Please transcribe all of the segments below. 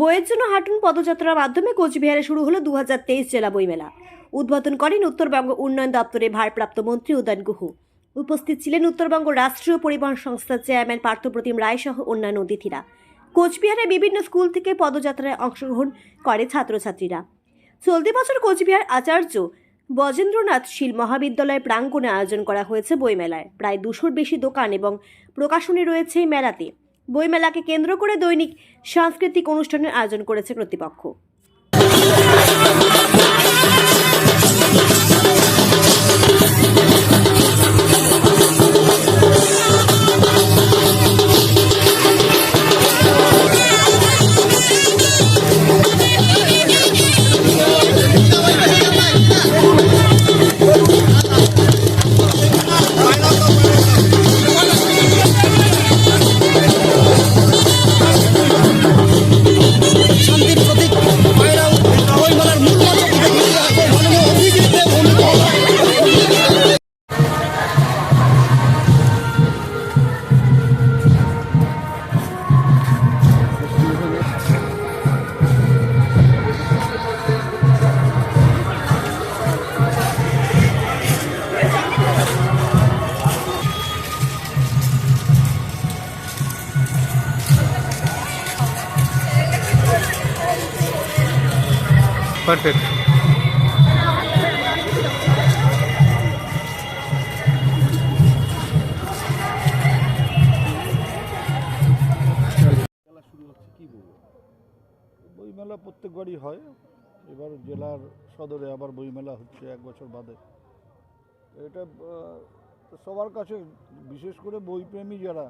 বইয়ের জন্য হাঁটুন পদযাত্রার মাধ্যমে কোচবিহারে শুরু হলো দু হাজার তেইশ জেলা বইমেলা উদ্বোধন করেন উত্তরবঙ্গ উন্নয়ন দপ্তরের ভারপ্রাপ্ত মন্ত্রী উদয়ন গুহ। উপস্থিত ছিলেন উত্তরবঙ্গ রাষ্ট্রীয় পরিবহন সংস্থার চেয়ারম্যান পার্থপ্রতিম রায় সহ অন্যান্য অতিথিরা। কোচবিহারে বিভিন্ন স্কুল থেকে পদযাত্রায় অংশগ্রহণ করে ছাত্রছাত্রীরা। চলতি বছর কোচবিহার আচার্য বজেন্দ্রনাথ শীল মহাবিদ্যালয় প্রাঙ্গণে আয়োজন করা হয়েছে বইমেলায়। প্রায় দুশোর বেশি দোকান এবং প্রকাশনী রয়েছে এই মেলাতে। বইমেলাকে কেন্দ্র করে দৈনিক সাংস্কৃতিক অনুষ্ঠানের আয়োজন করেছে কর্তৃপক্ষ বলব বইমেলা প্রত্যেকবারই হয়। এবার জেলার সদরে আবার বইমেলা হচ্ছে এক বছর বাদে। এটা সবার কাছে, বিশেষ করে বইপ্রেমী যারা,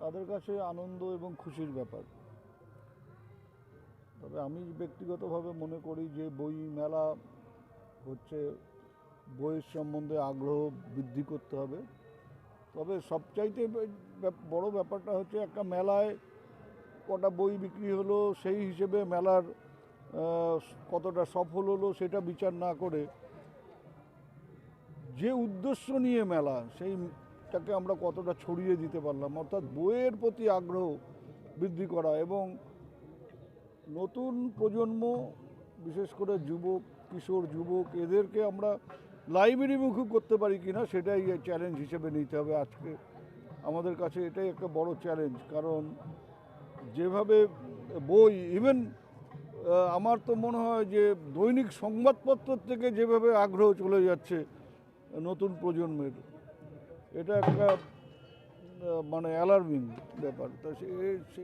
তাদের কাছে আনন্দ এবং খুশির ব্যাপার। তবে আমি ব্যক্তিগতভাবে মনে করি যে বই মেলা হচ্ছে বইয়ের সম্বন্ধে আগ্রহ বৃদ্ধি করতে হবে। তবে সবচাইতে বড় ব্যাপারটা হচ্ছে একটা মেলায় কটা বই বিক্রি হলো সেই হিসেবে মেলার কতটা সফল হলো সেটা বিচার না করে যে উদ্দেশ্য নিয়ে মেলা সেইটাকে আমরা কতটা ছড়িয়ে দিতে পারলাম, অর্থাৎ বইয়ের প্রতি আগ্রহ বৃদ্ধি করা এবং নতুন প্রজন্ম, বিশেষ করে যুবক, কিশোর, যুবক, এদেরকে আমরা লাইব্রেরিমুখী করতে পারি কি না সেটাই চ্যালেঞ্জ হিসেবে নিতে হবে আজকে। আমাদের কাছে এটাই একটা বড় চ্যালেঞ্জ কারণ যেভাবে বই ইভেন আমার তো মনে হয় যে দৈনিক সংবাদপত্র থেকে যেভাবে আগ্রহ চলে যাচ্ছে নতুন প্রজন্মের, এটা একটা মানে অ্যালার্মিং ব্যাপার। তা সে